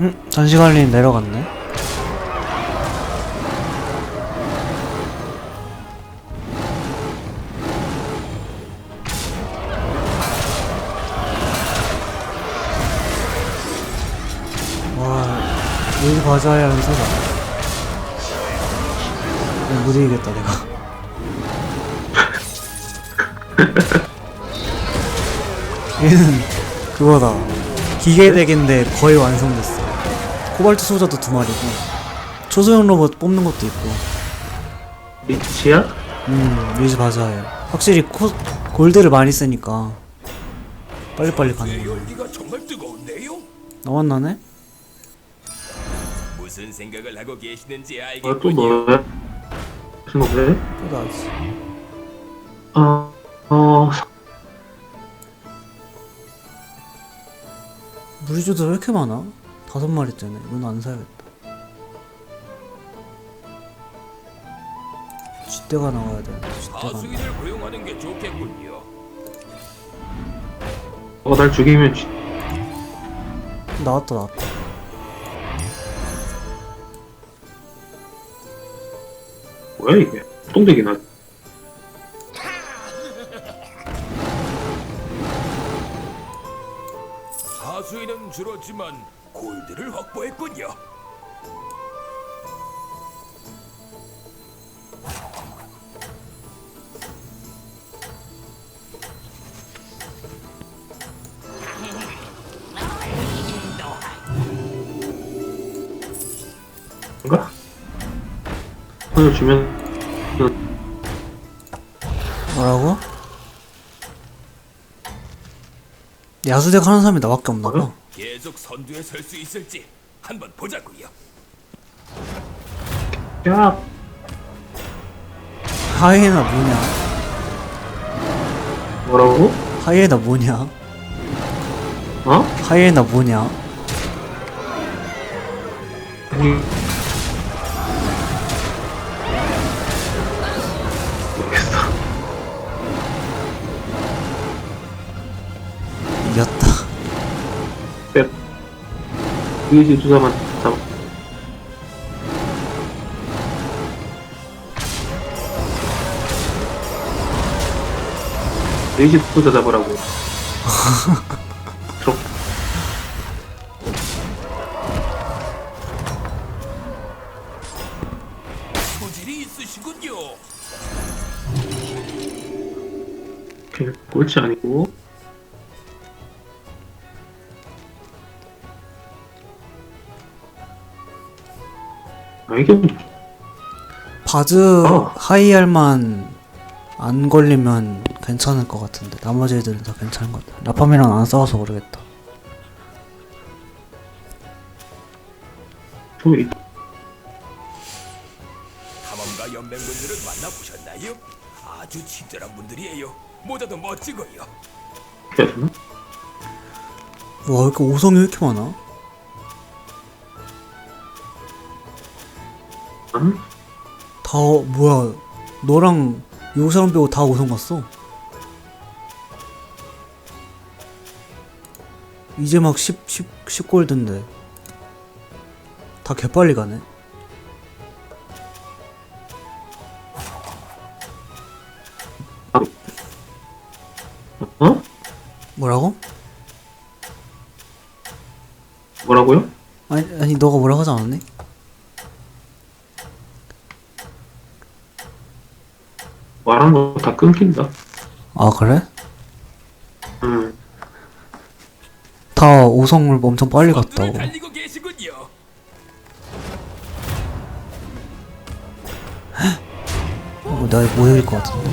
응? 전시관리 내려갔네? 와, 여기 과자야 연서다. 못 이기겠다, 내가. 얘는 그거다. 기계덱인데 거의 완성됐어. 코발트 소자도 두 마리고, 초소형 로봇 뽑는 것도 있고, 리치야? 음, 리즈 바자예요. 확실히 코, 골드를 많이 쓰니까, 빨리빨리 가는 거야. 열기가 정말 뜨거운데요? 나만 나네? 무슨 생각을 하고 계시는지 아, 또 알겠군요. 뭐야? 무슨 거래? 또 나지. 어, 어, 무리주도 왜 이렇게 많아? 다섯 마리 째네. 이건 안 사야겠다. 쥐떼가 나와야 돼. 쥐떼가. 고용하는 게 좋겠군요. 어, 날 죽이면 쥐, 나왔다, 나왔다. 뭐야 이게? 똥대기나. 하수인은 줄었지만 골드를 확보했군요. 뭔가? 손을 주면 뭐라고? 야수대 하는 사람이 나밖에 없나 봐. 계속 선두에 설 수 있을지 한번 보자고요. 야, 하이에나 뭐냐? 뭐라고? 하이에나 뭐냐? 어? 하이에나 뭐냐? 아 위지 주사만 잡. 레이지 부자 잡으라고. 그럼 소질이 있으시군요. 걔 꼴찌 아니고. 바즈 어. 하이알만 안 걸리면 괜찮을 것 같은데 나머지 애들은 다 괜찮은 것 같아. 라팜이랑 안 싸워서 모르겠다. 좀 이- 탐험가 연맹분들은 만나보셨나요? 아주 친절한 분들이에요. 모자도 멋지고요. 되나? 와 이렇게 오성이 왜 이렇게 많아? 응? 다 어- 뭐야 너랑 요 사람 빼고 다 오성 갔어. 이제 막 10, 10, 10골드인데 다 개빨리 가네. 어? 뭐라고? 뭐라고요? 아니 아니 너가 뭐라고 하지 않았니? 말하는 거다 끊긴다. 아 그래? 응. 다 오성을 엄청 빨리 갔다고. 달리고 계시군요. 어, 나못 이길 것 같은데.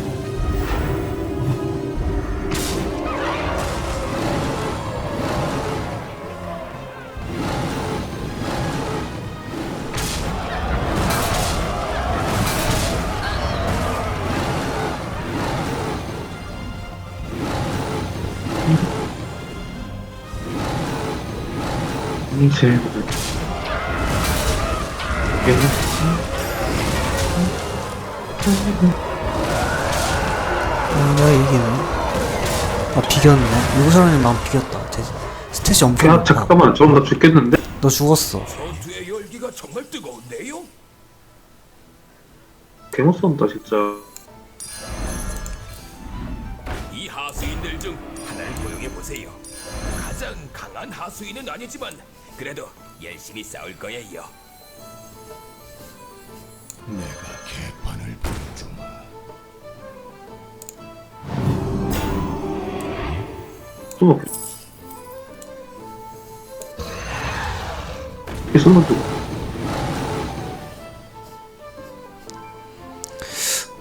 제 이게 아, 내가 이기네. 아, 비겼네. 누구 사람이 난 비겼다. 제 스탯이 엄청 야 높아. 잠깐만 저러다 죽겠는데? 너 죽었어. 전투의 열기가 정말 뜨거운데요? 개못 쏜다 진짜. 보세요. 가장 강한 하수인은 아니지만 그래도 열심히 싸울 거예요. 내가 개판을 보여주마. 쏘. 이 쏜다 또.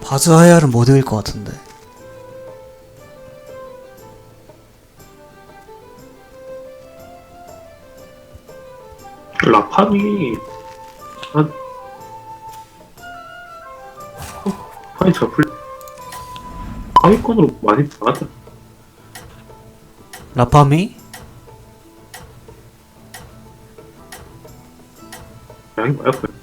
바즈 하야를 못 이길 것 같은데. 판이 아, 어, 판이 잡을 하위권으로 많이 나갔다. 라파미? 양이 아파요.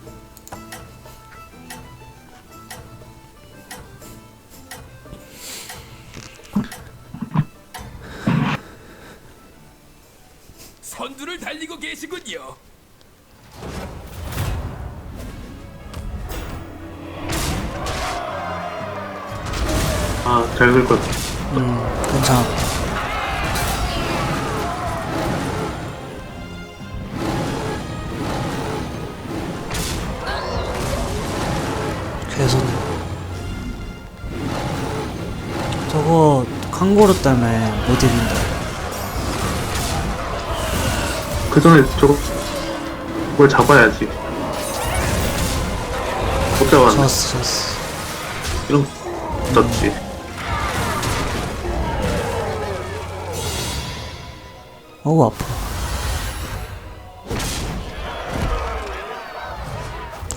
칸고르 때문에 못 이긴다. 그 전에 저거, 그걸 잡아야지. 못 잡았네. 졌어, 졌어. 이런, 졌지. 어우, 아파.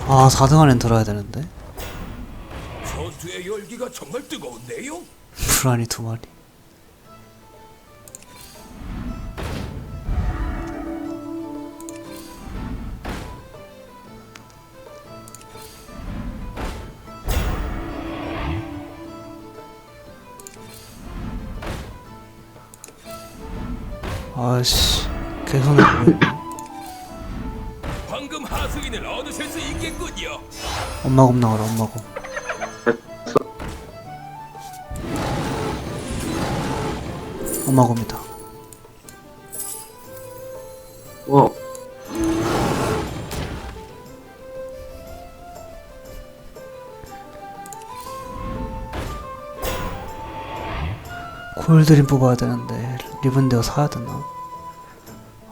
아, 4등 안엔 들어야 되는데. 전투의 열기가 정말 뜨거운데요? 불안이 두 마리. 아씨, 보이네. 방금 하수인을 얻으실 수 있겠군요. 엄마곰 나와라, 엄마곰. 됐어. 엄마곰이다. 와, 골드림 뽑아야 되는데 리븐데어 사야 되나?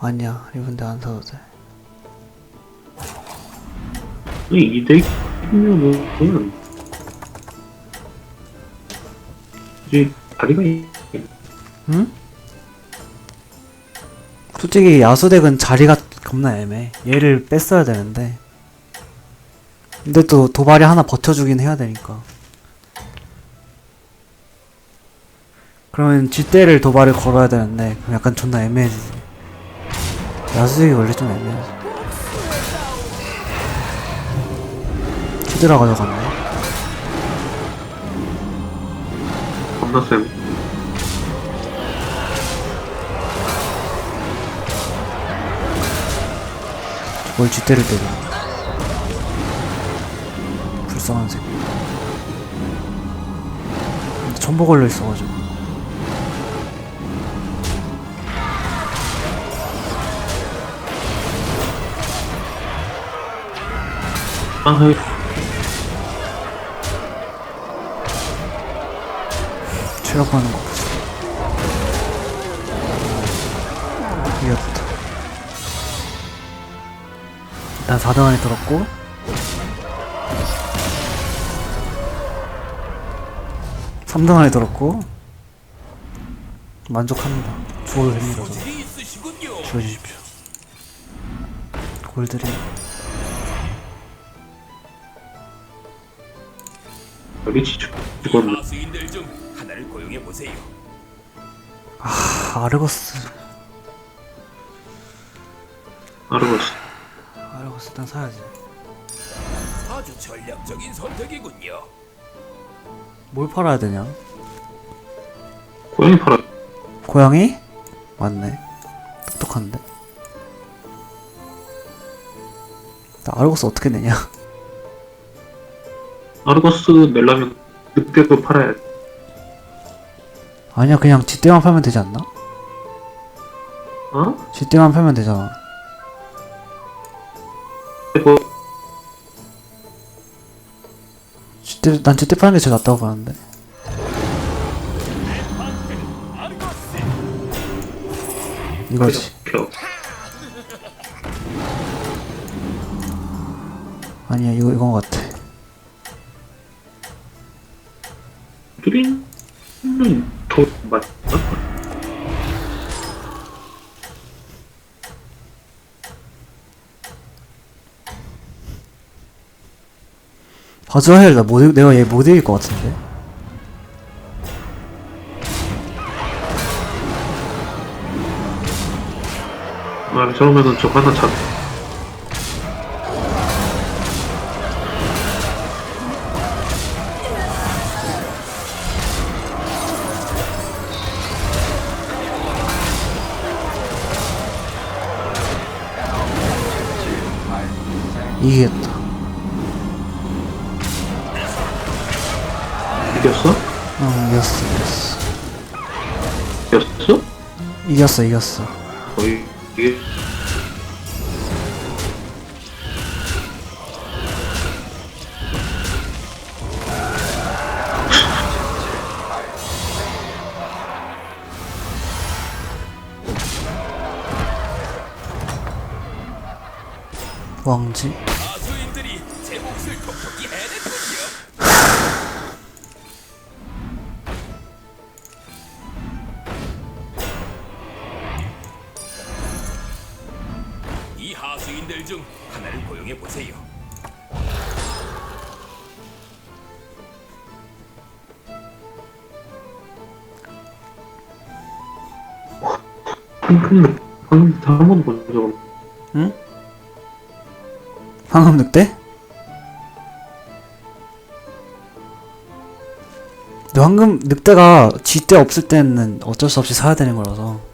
아니야 리븐데어 안 사도 돼이 2대1이면은, 이제, 다리가, 이- 응? 솔직히 야수덱은 자리가 겁나 애매해 얘를 뺐어야 되는데 근데 또 도발이 하나 버텨주긴 해야 되니까 그러면 쥐대를 도발을 걸어야 되는데 그럼 약간 존나 애매해지지. 야수덱이 원래 좀 애매하지. 히드라 가져갔네. 겁나 쌤. 뭘 쥐대를 때려 불쌍한 새끼. 근데 첨보 걸려 있어가지고 아, 하이. 체력하는 거 보자. 이겼다. 일단 4등 안에 들었고. 삼등 안에 들었고. 만족합니다. 죽어도 됩니다. 주워주십시오. 골드림 리치 죽- 이 죽었네. 하수인들 중 하나를 고용해 보세요. 아 아르거스 아르고스. 아르거스 일단 사야지 아주 전략적인 선택이군요. 뭘 팔아야 되냐 고양이 팔아. 고양이? 맞네 똑똑한데 나 아르고스 어떻게 내냐? 아르거스 내려면 늑대도 팔아야 돼. 아니야 그냥 쥐떼만 팔면 되지 않나? 어? 쥐떼만 팔면 되잖아. 뭐, 쥐떼 난 쥐떼 파는 게 제일 낫다고 보는데. 이거지. 켜. 아니야 이거 이건 것 같아. 뚜린은 더 맞나? 바즈라헬 나못 읽- 내가 얘 못 이길 것 같은데. 아, 저러면은 저 하나 잡. 이기겠다. 이겼어? 응 이겼어 이겼어. 이겼어? 이겼어 이겼어. 거의 왕 이 하수인들 중 하나를 고용해 보세요. 방금 방금 번도 본적 없어. 응? 황금 늑대? 근데 황금 늑대가 쥐떼 없을 때는 어쩔 수 없이 사야 되는 거라서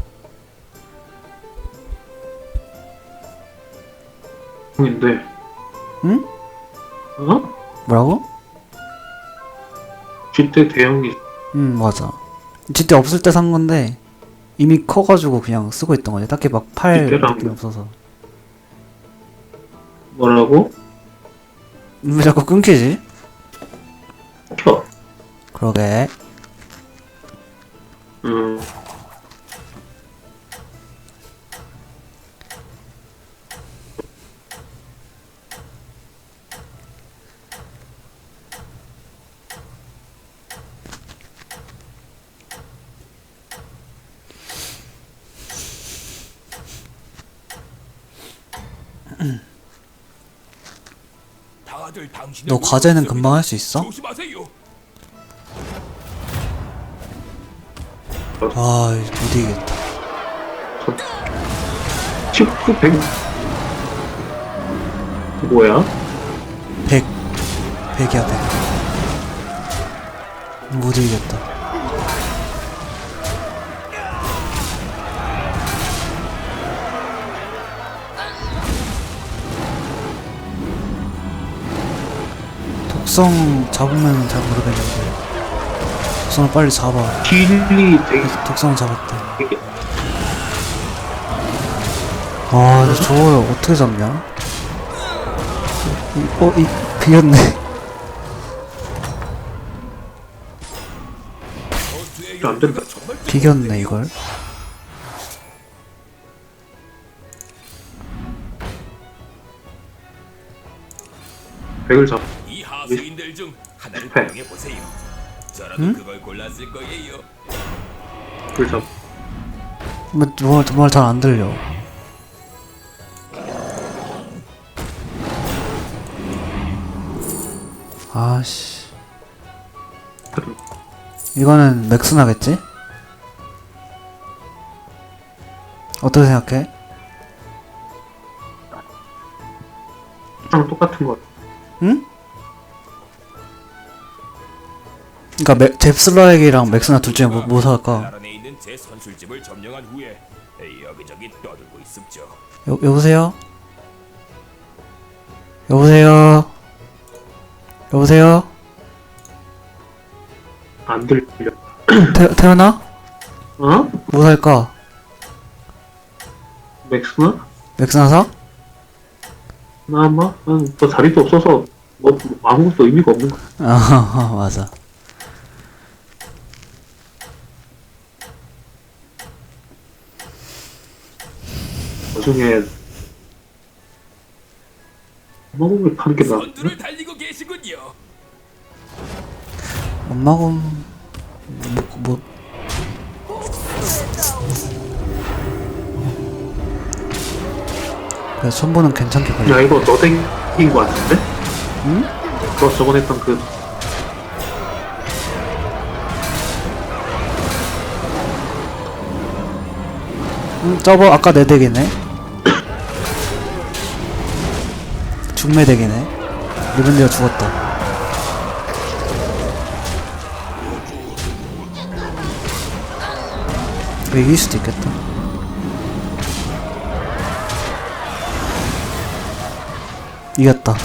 인데 응? 어? 뭐라고? 쥐때 대형이 응 맞아 쥐떼 없을 때 산 건데 이미 커가지고 그냥 쓰고 있던 거지 딱히 막팔 쥐떼랑 느낌이 없어서 뭐라고? 왜 자꾸 끊기지? 켜. 그러게 음. 너 과제는 금방 할 수 있어? 조심하세요. 아못 이기겠다 치프 100 뭐야? 100 100이야 100 못 이기겠다 독성 잡으면 잘 모르겠는데 독성을 빨리 잡아 딜이 되게 독성을 잡았대 되게 아 근데 저걸 어떻게 잡냐? 이, 어? 이 비었네 안 된다. 비겼네 이걸 백을 잡. 이 하수인들 중 하나를. 고용해 보세요. 저라도 응? 그걸 골랐을 거예요. 뭐, 정말 잘안 들려 아씨 이거는 맥스 나겠지? 어떻게 생각해? 랑 똑같은 거. 응? 그니까 맥, 잽슬라엑이랑 맥스나 둘 중에 뭐, 뭐 살까? 나란에 있는 제 선술집을 점령한 후에 여기저기 떠들고 있습죠. 여, 여보세요? 여보세요? 여보세요? 안 들려. 태, 태어나? 어? 뭐 살까? 맥스나? 맥스나 사? 나 아마? 응, 뭐 자리도 없어서 뭐, 뭐 아무것도 의미가 없는 거. 아 맞아 나중에 먹으면 파는 게 나아. 선두를 달리고 계시군요. 엄마곰 뭐, 뭐 그래 천보는 괜찮게 걸려 야 이거 너 땡긴 거 같은데? 응? 너 저번에 했던 그 응, 저거 아까 내 덱이네 중매 덱이네. 리븐드가 죽었다. 이길 수도 있겠다. 이겼다.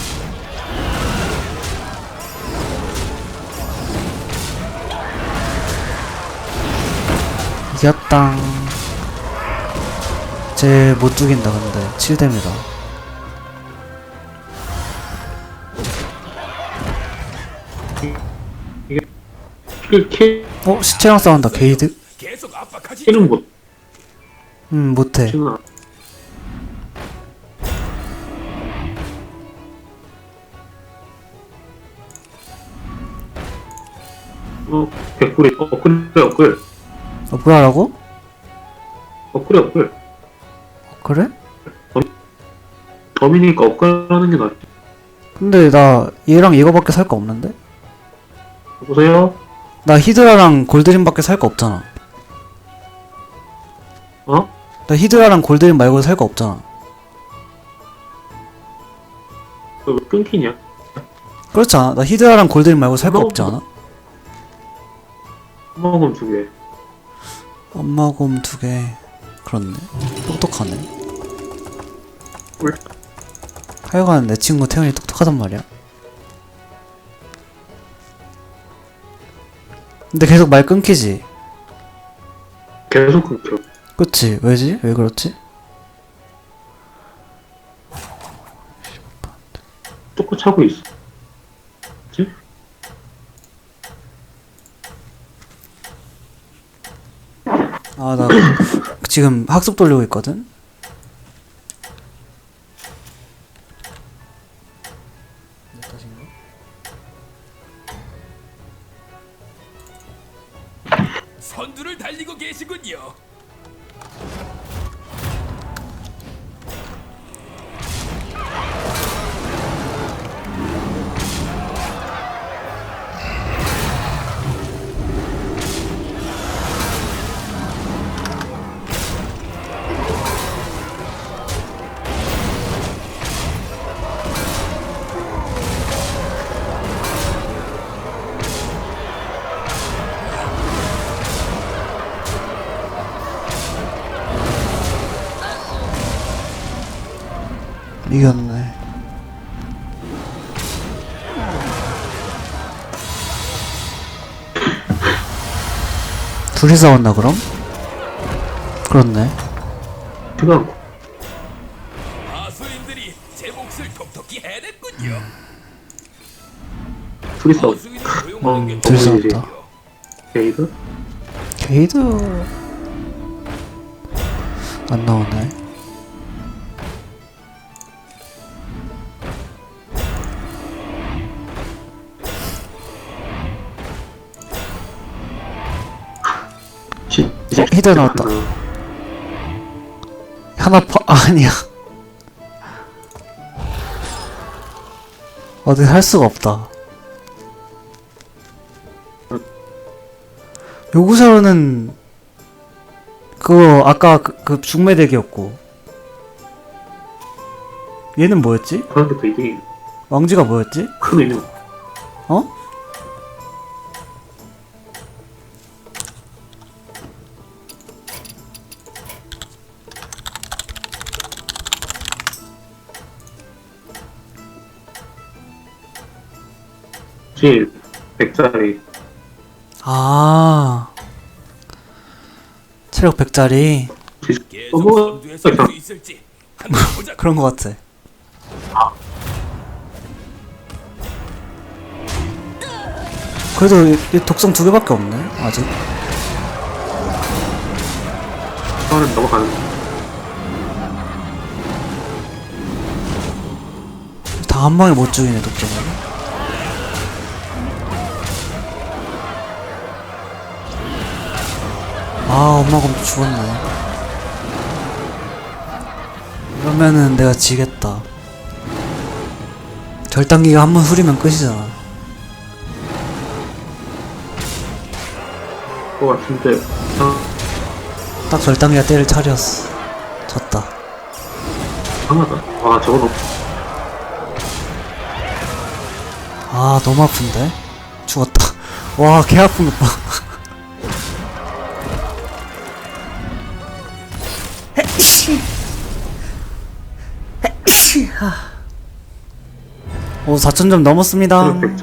이겼다. 쟤못 죽인다 근데. 7대입니다 킬, 킬, 어? 시체랑 싸운다 게이드? 킬은 못음 못해 않아. 어, 개꿀이, 어, 그래, 어, 그래. 어 뭐하라고? 어, 그래, 어, 그래. 그래? 범이니까 업글하는 게 낫지. 근데 나 얘랑 이거밖에 살 거 없는데? 여보세요? 나 히드라랑 골드림밖에 살 거 없잖아 어? 나 히드라랑 골드림 말고 살 거 없잖아 너 왜 끊기냐? 그렇지 않아? 나 히드라랑 골드림 말고 살 거 없지 않아? 먹음 두 개. 엄마곰 두 개 그렇네 똑똑하네 왜? 하여간 내 친구 태연이 똑똑하단 말이야 근데 계속 말 끊기지 계속 끊겨. 그치 왜지? 왜 그렇지? 똑같이 하고 있어. 그치? 아 나 지금 학습 돌리고 있거든? 선두를 달리고 계시군요. 이겼네 둘이 싸웠나 그럼? 그렇네 그냥 하수인들이 제 몫을 톡톡히 해냈군요. 둘이 싸워. 하수인을 고용하는 게 어, 둘이. 싸웠다 게이드? 게이드 안 나오네 어, 히드 나왔다. 어, 하나 파 아니야 어디 할 수가 없다 요구사로는 그거 아까 그, 그 중매덱이었고 얘는 뭐였지? 그런 게더 이득이 왕지가 뭐였지? 큰 의미가 없어. 어? 혹시 100짜리 아 체력 100짜리 계속. 선두에 수 있을지 한번 보자. 그런 거 같아 그래도 이, 이 독성 두 개밖에 없네 아직 하나는 넘어가는 다 한 방에 못 죽이네 독성을 아 엄마 검 죽었네. 이러면은 내가 지겠다. 절단기가 한 번 후리면 끝이잖아. 것 같은데 아, 딱 절단기가 때릴 차례였어. 졌다. 강하다. 와 저거 아 너무 아픈데? 죽었다. 와 개 아픈 것봐 오 4천 점 넘었습니다. 100짜리